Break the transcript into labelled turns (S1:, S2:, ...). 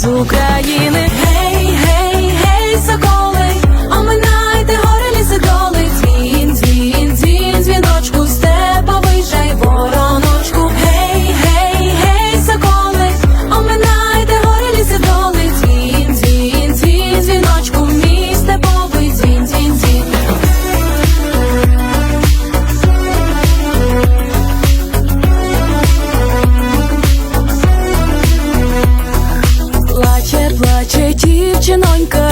S1: з України. дівчинонька,